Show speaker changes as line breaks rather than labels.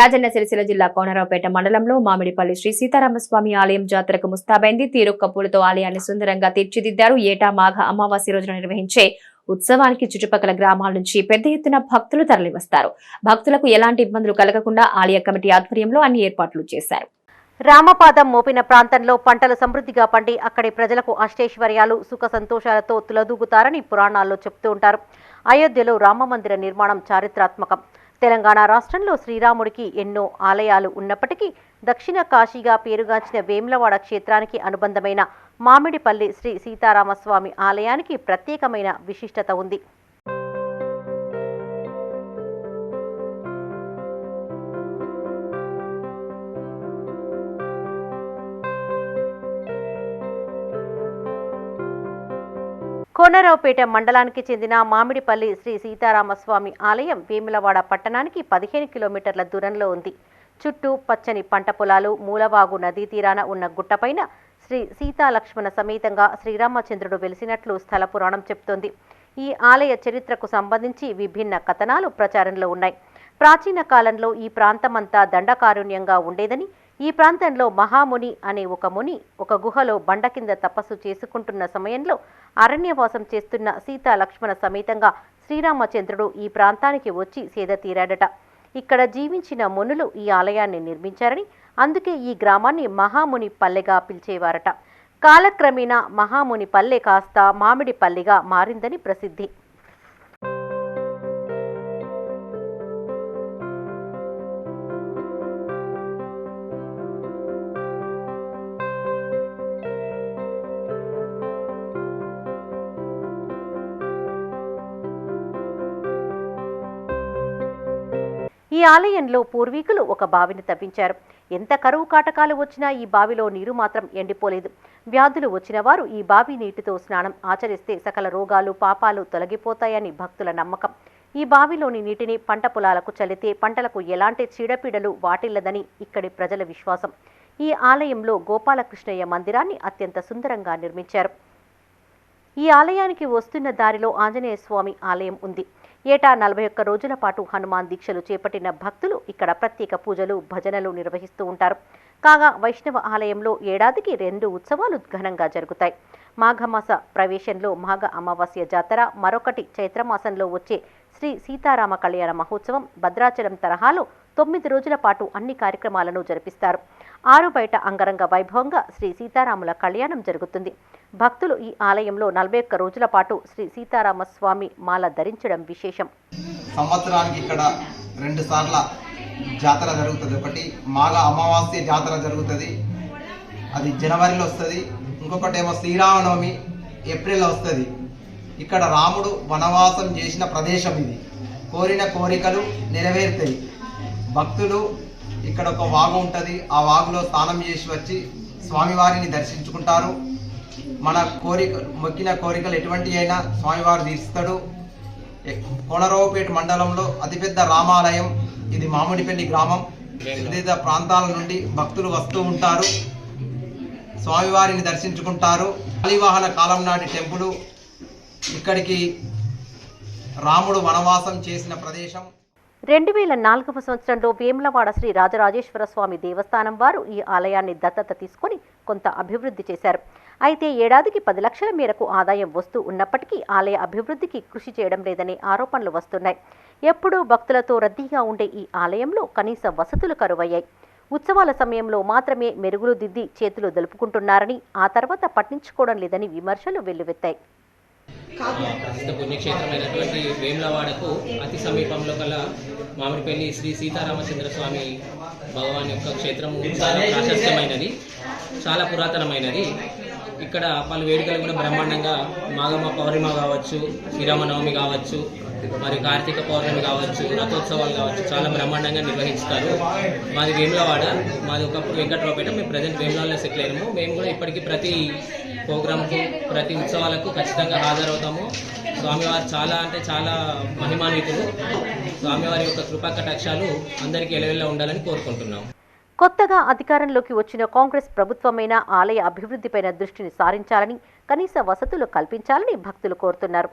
రాజన్న సిరిసిల్ల జిల్లా కోనరావుపేట మండలంలో మామిడిపల్లి శ్రీ సీతారామస్వామి ఆలయం జాతరకు ముస్తాబైంది. తీరొక్క పూలతో ఆలయాన్ని సుందరంగా తీర్చిదిద్దారు. ఏటా మాఘ అమావాస్య రోజున నిర్వహించే ఉత్సవానికి చుట్టుపక్కల గ్రామాల నుంచి పెద్ద ఎత్తున భక్తులు తరలివస్తారు. భక్తులకు ఎలాంటి ఇబ్బందులు కలగకుండా ఆలయ కమిటీ ఆధ్వర్యంలో అన్ని ఏర్పాట్లు చేశారు.
రామపాదం మోపిన ప్రాంతంలో పంటలు సమృద్ధిగా పండి అక్కడి ప్రజలకు అష్టైశ్వర్యాలు సుఖ సంతోషాలతో తులదూగుతారని పురాణాల్లో చెప్తూ ఉంటారు. అయోధ్యలో రామమందిర నిర్మాణం చారిత్రాత్మకం. తెలంగాణ రాష్ట్రంలో శ్రీరాముడికి ఎన్నో ఆలయాలు ఉన్నప్పటికీ దక్షిణ కాశీగా పేరుగాంచిన వేములవాడ క్షేత్రానికి అనుబంధమైన మామిడిపల్లి శ్రీ సీతారామస్వామి ఆలయానికి ప్రత్యేకమైన విశిష్టత ఉంది. కోనరావుపేట మండలానికి చెందిన మామిడిపల్లి శ్రీ సీతారామస్వామి ఆలయం వేములవాడ పట్టణానికి పదిహేను కిలోమీటర్ల దూరంలో ఉంది. చుట్టూ పచ్చని పంట పొలాలు మూలవాగు నదీ తీరాన ఉన్న గుట్టపైన శ్రీ సీతాలక్ష్మణ సమేతంగా శ్రీరామచంద్రుడు వెలిసినట్లు స్థల పురాణం చెప్తోంది ఈ ఆలయ చరిత్రకు సంబంధించి విభిన్న కథనాలు ప్రచారంలో ఉన్నాయి. ప్రాచీన కాలంలో ఈ ప్రాంతమంతా దండకారుణ్యంగా ఉండేదని ఈ ప్రాంతంలో మహాముని అనే ఒక ముని ఒక గుహలో బండ కింద తపస్సు చేసుకుంటున్న సమయంలో అరణ్యవాసం చేస్తున్న సీతా లక్ష్మణ సమేతంగా శ్రీరామచంద్రుడు ఈ ప్రాంతానికి వచ్చి సేద తీరాడట. ఇక్కడ జీవించిన మునులు ఈ ఆలయాన్ని నిర్మించారని అందుకే ఈ గ్రామాన్ని మహాముని పల్లెగా పిలిచేవారట. కాలక్రమేణా మహాముని పల్లె కాస్త మామిడి పల్లెగా మారిందని ప్రసిద్ధి. ఈ ఆలయంలో పూర్వీకులు ఒక బావిని తవ్వించారు. ఎంత కరువు కాటకాలు వచ్చినా ఈ బావిలో నీరు మాత్రం ఎండిపోలేదు. వ్యాధులు వచ్చిన వారు ఈ బావి నీటితో స్నానం ఆచరిస్తే సకల రోగాలు పాపాలు తొలగిపోతాయని భక్తుల నమ్మకం. ఈ బావిలోని నీటిని పంట పొలాలకు చల్లితే పంటలకు ఎలాంటి చీడపీడలు వాటిల్లదని ఇక్కడి ప్రజల విశ్వాసం. ఈ ఆలయంలో గోపాలకృష్ణయ్య మందిరాన్ని అత్యంత సుందరంగా నిర్మించారు. ఈ ఆలయానికి వస్తున్న దారిలో ఆంజనేయ స్వామి ఆలయం ఉంది. ఏటా నలభై ఒక్క రోజుల పాటు హనుమాన్ దీక్షలు చేపట్టిన భక్తులు ఇక్కడ ప్రత్యేక పూజలు భజనలు నిర్వహిస్తూ ఉంటారు. కాగా వైష్ణవ ఆలయంలో ఏడాదికి రెండు ఉత్సవాలు ఘనంగా జరుగుతాయి. మాఘమాస ప్రవేశంలో మాఘ అమావాస్య జాతర మరొకటి చైత్రమాసంలో వచ్చే శ్రీ సీతారామ కళ్యాణ మహోత్సవం భద్రాచలం తరహాలో తొమ్మిది రోజుల పాటు అన్ని కార్యక్రమాలను జరిపిస్తారు. ఆరు బయట అంగరంగ వైభవంగా శ్రీ సీతారాముల కళ్యాణం జరుగుతుంది. భక్తులు ఈ ఆలయంలో నలభై ఒక్క రోజుల పాటు శ్రీ సీతారామ స్వామి మాల ధరించడం విశేషం.
సంవత్సరానికి ఇక్కడ రెండు సార్ల జాతర జరుగుతుంది. ఒకటి మాల అమావాస్య జాతర జరుగుతుంది. అది జనవరిలో వస్తుంది. ఇంకొకటి ఏమో శ్రీరామనవమి ఏప్రిల్లో వస్తుంది. ఇక్కడ రాముడు వనవాసం చేసిన ప్రదేశం ఇది. కోరిన కోరికలు నెరవేరుతాయి. భక్తులు ఇక్కడ ఒక వాగు ఉంటుంది. ఆ వాగులో స్నానం చేసి వచ్చి స్వామివారిని దర్శించుకుంటారు. మన కోరిక మొక్కిన కోరికలు ఎటువంటి అయినా స్వామివారు తీరుస్తాడు కోనరావుపేట మండలంలో అతిపెద్ద రామాలయం. ఇది మామిడిపల్లి గ్రామం. వివిధ ప్రాంతాల నుండి భక్తులు వస్తూ ఉంటారు. స్వామివారిని దర్శించుకుంటారు. కాళీవాహన కాలం నాటి టెంపుల్. ఇక్కడికి రాముడు వనవాసం చేసిన ప్రదేశం.
రెండు వేల నాలుగవ సంవత్సరంలో వేములవాడ శ్రీ రాజరాజేశ్వర స్వామి దేవస్థానం వారు ఈ ఆలయాన్ని దత్తత తీసుకొని కొంత అభివృద్ధి చేశారు. అయితే ఏడాదికి పది లక్షల మేరకు ఆదాయం వస్తూ ఉన్నప్పటికీ ఆలయ అభివృద్ధికి కృషి చేయడం లేదనే ఆరోపణలు వస్తున్నాయి. ఎప్పుడూ భక్తులతో రద్దీగా ఉండే ఈ ఆలయంలో కనీస వసతులు కరువయ్యాయి. ఉత్సవాల సమయంలో మాత్రమే మెరుగులు దిద్ది చేతులు దులుపుకుంటున్నారని ఆ తర్వాత పట్టించుకోవడం లేదని విమర్శలు వెల్లువెత్తాయి.
ప్రసిద్ధ పుణ్యక్షేత్రమైనటువంటి వేములవాడకు అతి సమీపంలో గల మామిడిపల్లి శ్రీ సీతారామచంద్ర స్వామి భగవాన్ యొక్క క్షేత్రము చాలా ప్రాశస్త్యమైనది చాలా పురాతనమైనది. ఇక్కడ పలు వేడుకలు కూడా బ్రహ్మాండంగా మాగమ్మ పౌర్ణిమ కావచ్చు శ్రీరామనవమి కావచ్చు మరి కార్తీక పౌర్ణమి కావచ్చు రథోత్సవాలు కావచ్చు చాలా బ్రహ్మాండంగా నిర్వహిస్తారు. మాది వేములవాడ మాది ఒక వెంకట్రావుపేట మేము ప్రజెంట్ వేములవాడలో సెటిల్ అయినాము. మేము కూడా ఇప్పటికీ ప్రతి ప్రోగ్రాంకు ప్రతి ఉత్సవాలకు ఖచ్చితంగా హాజరవుతాము. స్వామివారు చాలా అంటే చాలా మహిమాన్వితులు. స్వామివారి యొక్క కృపా కటాక్షాలు అందరికీ ఎలవెల్లా ఉండాలని కోరుకుంటున్నాం.
కొత్తగా అధికారంలోకి వచ్చిన కాంగ్రెస్ ప్రభుత్వమైన ఆలయ అభివృద్ధిపైన దృష్టిని సారించాలని కనీస వసతులు కల్పించాలని భక్తులు కోరుతున్నారు.